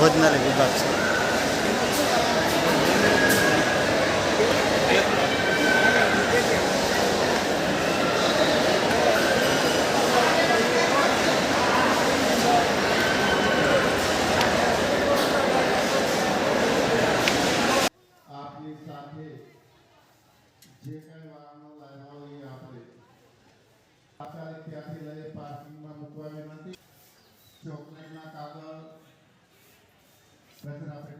ભોજનાલય વિભાગ છે. જે ત્યાંથી લઈ પાર્કિંગમાં મૂકવા વિનંતી ચોકલેટના કાગળ Western Africa.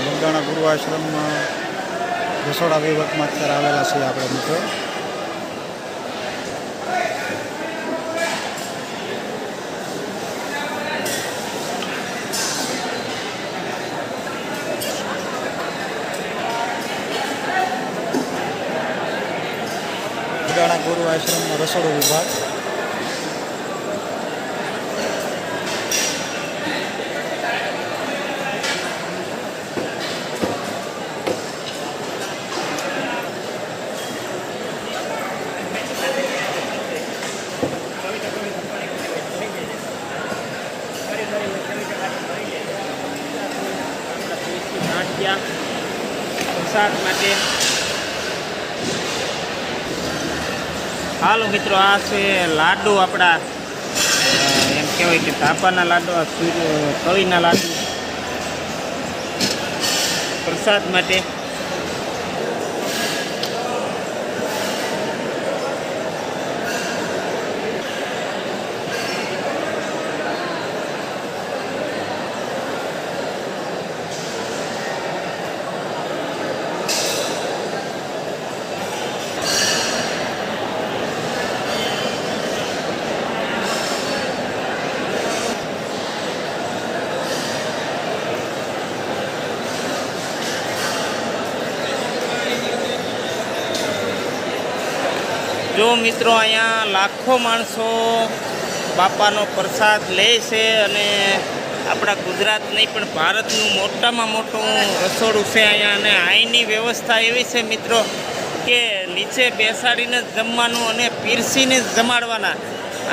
લીમડાણા ગુરુ આશ્રમમાં રસોડા વિભાગમાં અત્યારે આવેલા છીએ આપણે મિત્રો. લીમડાણા ગુરુ આશ્રમનો રસોડો વિભાગ. પ્રસાદ માટે હાલો મિત્રો, આ છે લાડુ આપણા એમ કહેવાય કે તાપાના લાડુ, આ સૂર્ય કળીના લાડુ. પ્રસાદ માટે જો મિત્રો અહીંયા લાખો માણસો બાપાનો પ્રસાદ લે છે અને આપણા ગુજરાત નહીં, પણ ભારતનું મોટામાં મોટું રસોડું છે અહીંયા અને અહીંની વ્યવસ્થા એવી છે મિત્રો કે નીચે બેસાડીને જ જમવાનું અને પીરસીને જમાડવાના.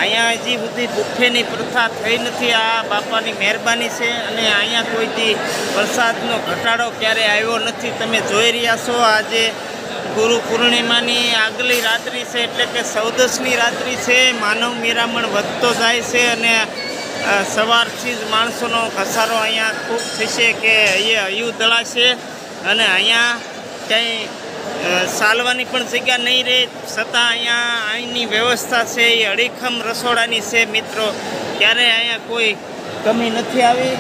અહીંયા હજી સુધી બુફેની પ્રથા થઈ નથી, આ બાપાની મહેરબાની છે અને અહીંયા કોઈથી પ્રસાદનો ઘટાડો ક્યારે આવ્યો નથી. તમે જોઈ રહ્યા છો આજે ગુરુ પૂર્ણિમાની આગલી રાત્રિ છે એટલે કે ચૌદસની રાત્રિ છે, માનવ મેરામણ વધતો જાય છે અને સવારથી જ માણસોનો ઘસારો અહીંયા ખૂબ થશે કે અહીંયા હયું દળાશે અને અહીંયા ક્યાંય ચાલવાની પણ જગ્યા નહીં રહે, છતાં અહીંયા અહીંની વ્યવસ્થા છે, એ અડીખમ રસોડાની છે મિત્રો. ક્યારે અહીંયા કોઈ કમી નથી આવી,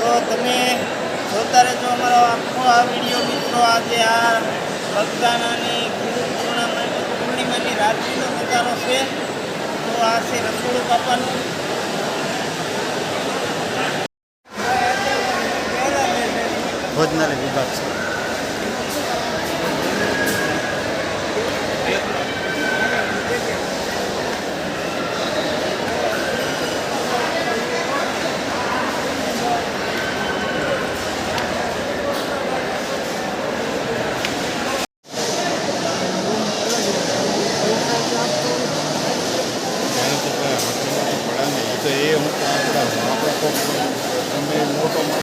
તો તમે જોતા રહેજો અમારો આખો આ વીડિયો મિત્રો. આજે આ ગુરુ પૂર્ણિમાની પૂર્ણિમાની રાત્રિનો નજારો છે. તો આ છે રસોડું કાપવાનું. ભોજનાલય વિભાગ છે.